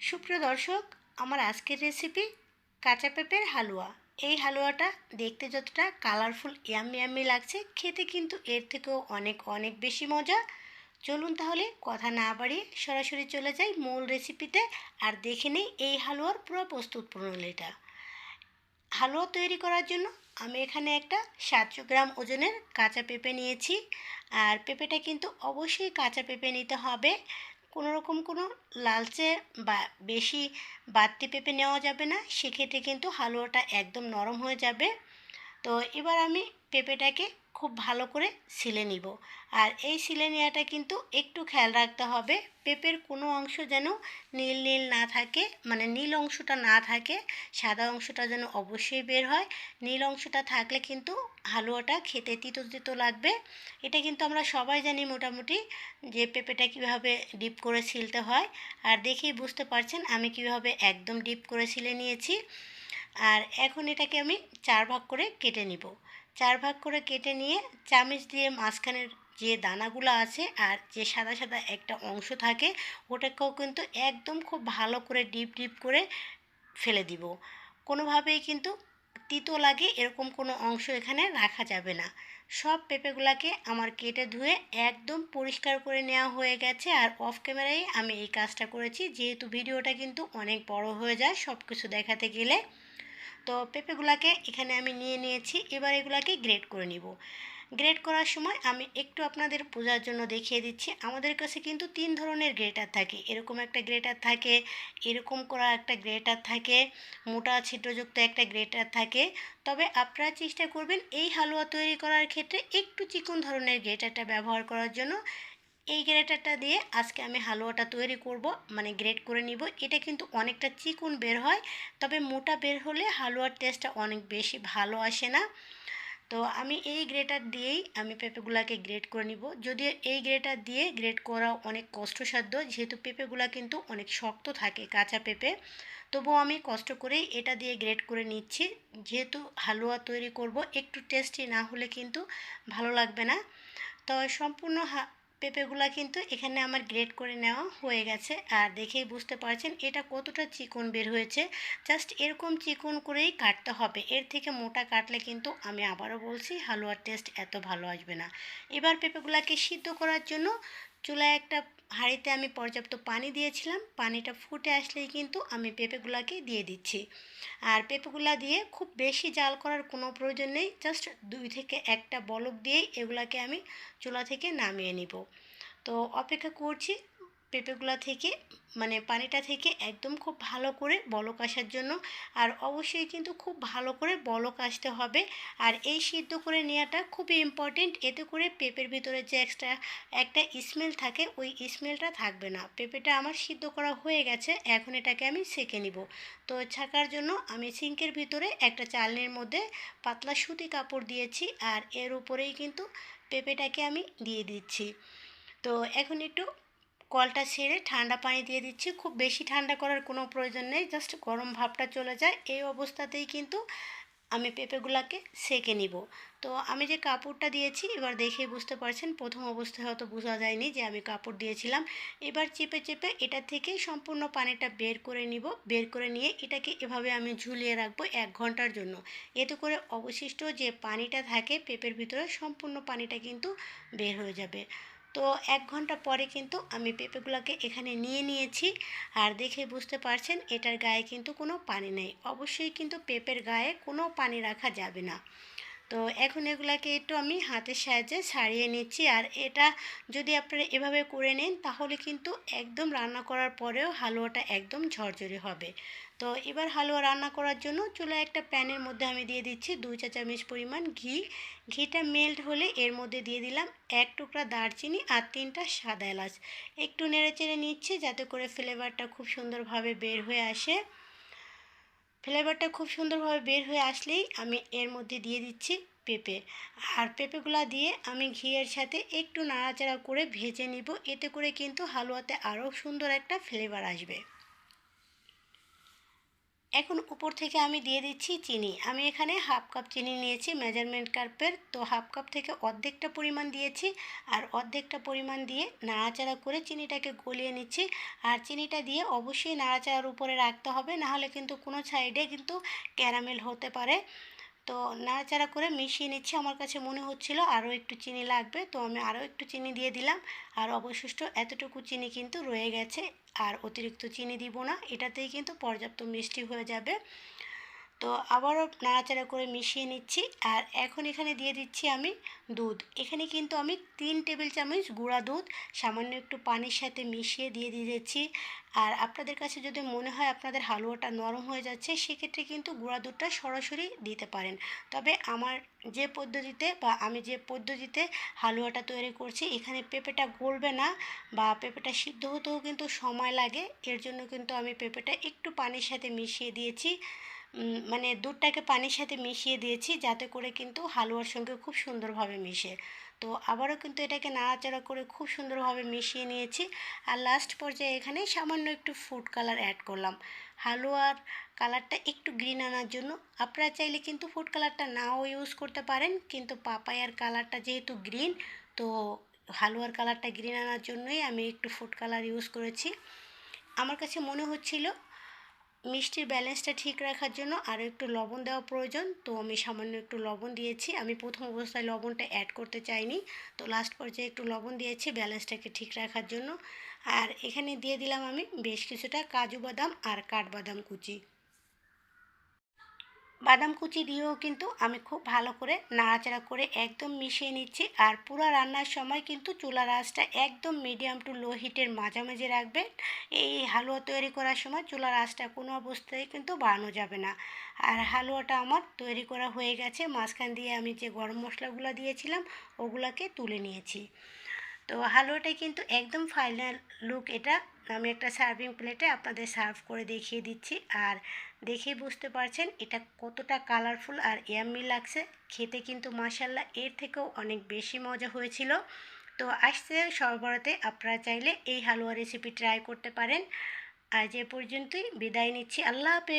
সুপ্রিয় দর্শক, আমার আজকের রেসিপি কাঁচা পেঁপের হালুয়া। এই হালুয়াটা দেখতে যতটা কালারফুল ইয়াম্মি ইয়াম্মি লাগছে, খেতে কিন্তু এর থেকেও অনেক অনেক বেশি মজা। চলুন তাহলে কথা না বাড়িয়ে সরাসরি চলে যাই মূল রেসিপিতে আর দেখে নিই এই হালুয়ার পুরো প্রস্তুত প্রণালীটা। হালুয়া তৈরি করার জন্য আমি এখানে একটা সাতশো গ্রাম ওজনের কাঁচা পেঁপে নিয়েছি। আর পেঁপেটা কিন্তু অবশ্যই কাঁচা পেঁপে নিতে হবে। কোনো রকম কোনো লালচে বা বেশি বাড়তি পেঁপে নেওয়া যাবে না। সেক্ষেত্রে কিন্তু হালুয়াটা একদম নরম হয়ে যাবে। তো এবার আমি পেঁপেটাকে খুব ভালো করে ছিলে নিব। আর এই সিলে নেওয়াটা কিন্তু একটু খেয়াল রাখতে হবে, পেঁপের কোনো অংশ যেন নীল নীল না থাকে মানে নীল অংশটা না থাকে, সাদা অংশটা যেন অবশ্যই বের হয়। নীল অংশটা থাকলে কিন্তু হালুয়াটা খেতে তিতো তিতো লাগবে। এটা কিন্তু আমরা সবাই জানি মোটামুটি যে পেঁপেটা কীভাবে ডিপ করে ছিলতে হয়। আর দেখেই বুঝতে পারছেন আমি কীভাবে একদম ডিপ করে ছিলে নিয়েছি। আর এখন এটাকে আমি চার ভাগ করে কেটে নিব। চার ভাগ করে কেটে নিয়ে চামচ দিয়ে মাঝখানের যে দানাগুলো আছে আর যে সাদা সাদা একটা অংশ থাকে, ওটাকেও কিন্তু একদম খুব ভালো করে ডিপ ডিপ করে ফেলে দিব। কোনোভাবেই কিন্তু তিতো লাগে, এরকম কোনো অংশ এখানে রাখা যাবে না। সব পেঁপেগুলোকে আমার কেটে ধুয়ে একদম পরিষ্কার করে নেওয়া হয়ে গেছে আর অফ ক্যামেরায় আমি এই কাজটা করেছি। যেহেতু ভিডিওটা কিন্তু অনেক বড় হয়ে যায় সব কিছু দেখাতে গেলে। তো পেঁপেগুলোকে এখানে আমি নিয়ে নিয়েছি। এবার এগুলাকে গ্রেড করে নিব। গ্রেড করার সময় আমি একটু আপনাদের বোঝার জন্য দেখিয়ে দিচ্ছি। আমাদের কাছে কিন্তু তিন ধরনের গ্রেটার থাকে। এরকম একটা গ্রেটার থাকে, এরকম করা একটা গ্রেটার থাকে, মোটা, ছিদ্রযুক্ত একটা গ্রেটার থাকে। তবে আপনারা চেষ্টা করবেন এই হালুয়া তৈরি করার ক্ষেত্রে একটু চিকন ধরনের গ্রেটারটা ব্যবহার করার জন্য। এই গ্রেটারটা দিয়ে আজকে আমি হালুয়াটা তৈরি করব মানে গ্রেট করে নিব। এটা কিন্তু অনেকটা চিকুন বের হয়, তবে মোটা বের হলে হালুয়ার টেস্টটা অনেক বেশি ভালো আসে না। তো আমি এই গ্রেটার দিয়েই আমি পেঁপেগুলাকে গ্রেট করে নিব। যদিও এই গ্রেটার দিয়ে গ্রেট করা অনেক কষ্টসাধ্য, যেহেতু পেঁপেগুলা কিন্তু অনেক শক্ত থাকে কাঁচা পেঁপে। তবুও আমি কষ্ট করেই এটা দিয়ে গ্রেট করে নিচ্ছি। যেহেতু হালুয়া তৈরি করব, একটু টেস্টি না হলে কিন্তু ভালো লাগবে না। তো সম্পূর্ণ পেঁপেগুলা কিন্তু এখানে আমার গ্রেড করে নেওয়া হয়ে গেছে। আর দেখেই বুঝতে পারছেন, এটা কতটা চিকন বের হয়েছে। জাস্ট এরকম চিকন করেই কাটতে হবে। এর থেকে মোটা কাটলে কিন্তু আমি আবারও বলছি, হালুয়ার টেস্ট এত ভালো আসবে না। এবার পেঁপেগুলাকে সিদ্ধ করার জন্য চুলায় একটা হাঁড়িতে আমি পর্যাপ্ত পানি দিয়েছিলাম। পানিটা ফুটে আসলেই কিন্তু আমি পেঁপেগুলাকে দিয়ে দিচ্ছি। আর পেঁপেগুলা দিয়ে খুব বেশি জাল করার কোনো প্রয়োজন নেই। জাস্ট দুই থেকে একটা বলক দিয়েই এগুলাকে আমি চুলা থেকে নামিয়ে নিব। তো অপেক্ষা করছি পেঁপেগুলা থেকে মানে পানিটা থেকে একদম খুব ভালো করে বলক আসার জন্য। আর অবশ্যই কিন্তু খুব ভালো করে বলক আসতে হবে। আর এই সিদ্ধ করে নেওয়াটা খুবই ইম্পর্টেন্ট এতে করে পেঁপের ভিতরে যে এক্সট্রা একটা স্মেল থাকে, ওই স্মেলটা থাকবে না। পেঁপেটা আমার সিদ্ধ করা হয়ে গেছে, এখন এটাকে আমি সেঁকে নিব। তো ছাকার জন্য আমি সিঙ্কের ভিতরে একটা চালনির মধ্যে পাতলা সুতি কাপড় দিয়েছি, আর এর উপরেই কিন্তু পেঁপেটাকে আমি দিয়ে দিচ্ছি। তো এখন একটু কলটা ছেড়ে ঠান্ডা পানি দিয়ে দিচ্ছি। খুব বেশি ঠান্ডা করার কোনো প্রয়োজন নেই, জাস্ট গরম ভাবটা চলে যায়। এই অবস্থাতেই কিন্তু আমি পেঁপেগুলাকে সেকে নিব। তো আমি যে কাপড়টা দিয়েছি, এবার দেখে বুঝতে পারছেন, প্রথম অবস্থায় হয়তো বোঝা যায়নি যে আমি কাপড় দিয়েছিলাম। এবার চেপে চেপে এটা থেকে সম্পূর্ণ পানিটা বের করে নিব। বের করে নিয়ে এটাকে এভাবে আমি ঝুলিয়ে রাখব এক ঘণ্টার জন্য। এতে করে অবশিষ্ট যে পানিটা থাকে পেঁপের ভিতরে, সম্পূর্ণ পানিটা কিন্তু বের হয়ে যাবে। তো এক ঘণ্টা পরে কিন্তু আমি পেঁপেগুলোকে এখানে নিয়ে নিয়েছি। আর দেখে বুঝতে পারছেন, এটার গায়ে কিন্তু কোনো পানি নেই। অবশ্যই কিন্তু পেঁপের গায়ে কোনো পানি রাখা যাবে না। তো এখন এগুলাকে একটু আমি হাতের সাহায্যে ছাড়িয়ে নিচ্ছি। আর এটা যদি আপনারা এভাবে করে নেন, তাহলে কিন্তু একদম রান্না করার পরেও হালুয়াটা একদম ঝরঝরে হবে। তো এবার হালুয়া রান্না করার জন্য চুলা একটা প্যানের মধ্যে আমি দিয়ে দিচ্ছি দুই চা চামচ পরিমাণ ঘি। ঘিটা মেল্ট হলে এর মধ্যে দিয়ে দিলাম এক টুকরা দারচিনি আর তিনটা সাদা এলাচ। একটু নেড়ে চেড়ে নিচ্ছি যাতে করে ফ্লেভারটা খুব সুন্দরভাবে বের হয়ে আসে। ফ্লেভারটা খুব সুন্দরভাবে বের হয়ে আসলেই আমি এর মধ্যে দিয়ে দিচ্ছি পেঁপে। আর পেঁপেগুলো দিয়ে আমি ঘিয়ের সাথে একটু নাড়াচাড়া করে ভেজে নিব। এতে করে কিন্তু হালুয়াতে আরও সুন্দর একটা ফ্লেভার আসবে। এখন উপর থেকে আমি দিয়ে দিচ্ছি চিনি। আমি এখানে হাফ কাপ চিনি নিয়েছি মেজারমেন্ট কাপের তো হাফ কাপ থেকে অর্ধেকটা পরিমাণ দিয়েছি আর অর্ধেকটা পরিমাণ দিয়ে নাড়াচাড়া করে চিনিটাকে গলিয়ে নিচ্ছি। আর চিনিটা দিয়ে অবশ্যই নাড়াচাড়ার উপরে রাখতে হবে, নাহলে কিন্তু কোনো সাইডে কিন্তু ক্যারামেল হতে পারে। তো নাড়াচাড়া করে মিশিয়ে নিচ্ছি। আমার কাছে মনে হচ্ছিল আরও একটু চিনি লাগবে, তো আমি আরও একটু চিনি দিয়ে দিলাম। আর অবশিষ্ট এতটুকু চিনি কিন্তু রয়ে গেছে। আর অতিরিক্ত চিনি দিব না। এটাতেই কিন্তু পর্যাপ্ত মিষ্টি হয়ে যাবে। তো আবারও নাড়াচাড়া করে মিশিয়ে নিচ্ছি আর এখন এখানে দিয়ে দিচ্ছি আমি দুধ। এখানে কিন্তু আমি তিন টেবিল চামচ গুঁড়া দুধ, সামান্য একটু পানির সাথে মিশিয়ে দিয়ে দিয়েছি। আর আপনাদের কাছে যদি মনে হয় আপনাদের হালুয়াটা নরম হয়ে যাচ্ছে, সেক্ষেত্রে কিন্তু গুঁড়া দুধটা সরাসরি দিতে পারেন। তবে আমার যে পদ্ধতিতে বা আমি যে পদ্ধতিতে হালুয়াটা তৈরি করছি, এখানে পেঁপেটা গলবে না বা পেঁপেটা সিদ্ধ হতেও কিন্তু সময় লাগে। এর জন্য কিন্তু আমি পেঁপেটা একটু পানির সাথে মিশিয়ে দিয়েছি। মানে দুধটাকে পানির সাথে মিশিয়ে দিয়েছি, যাতে করে কিন্তু হালুয়ার সঙ্গে খুব সুন্দরভাবে মিশে। তো আবারও কিন্তু এটাকে নাড়াচাড়া করে খুব সুন্দরভাবে মিশিয়ে নিয়েছি। আর লাস্ট পর্যায়ে এখানে সামান্য একটু ফুড কালার অ্যাড করলাম। হালুয়ার কালারটা একটু গ্রিন আনার জন্য। আপনারা চাইলে কিন্তু ফুড কালারটা নাও ইউজ করতে পারেন, কিন্তু পাপায়ার কালারটা যেহেতু গ্রিন তো হালুয়ার কালারটা গ্রিন আনার জন্যই আমি একটু ফুড কালার ইউজ করেছি। আমার কাছে মনে হচ্ছিল মিষ্টির ব্যালেন্সটা ঠিক রাখার জন্য আরও একটু লবণ দেওয়া প্রয়োজন। তো আমি সামান্য একটু লবণ দিয়েছি। আমি প্রথম অবস্থায় লবণটা অ্যাড করতে চাইনি। তো লাস্ট পর্যায়ে একটু লবণ দিয়েছি ব্যালেন্সটাকে ঠিক রাখার জন্য। আর এখানে দিয়ে দিলাম আমি বেশ কিছুটা কাজু বাদাম আর কাঠবাদাম কুচি। বাদাম কুচি দিয়েও কিন্তু আমি খুব ভালো করে নাড়াচাড়া করে একদম মিশিয়ে নিচ্ছি। আর পুরো রান্নার সময় কিন্তু চুলার আঁচটা একদম মিডিয়াম টু লো হিটের মাঝামাঝি রাখবেন। এই হালুয়া তৈরি করার সময় চুলার আঁচটা কোনো অবস্থায় কিন্তু বাড়ানো যাবে না। আর হালুয়াটা আমার তৈরি করা হয়ে গেছে। মাঝখান দিয়ে আমি যে গরম মশলাগুলো দিয়েছিলাম, ওগুলোকে তুলে নিয়েছি। তো হালুয়াটাই কিন্তু একদম ফাইনাল লুক এটা। আমি একটা সার্ভিং প্লেটে আপনাদের সার্ভ করে দেখিয়ে দিচ্ছি। আর দেখেই বুঝতে পারছেন, এটা কতটা কালারফুল আর ইয়াম্মি লাগছে। খেতে কিন্তু মাসাল্লাহ এর থেকেও অনেক বেশি মজা হয়েছিল। তো আসছে সরবরাতে আপনারা চাইলে এই হালুয়া রেসিপি ট্রাই করতে পারেন। আর যে পর্যন্তই, বিদায় নিচ্ছি। আল্লাহ হাফেজ।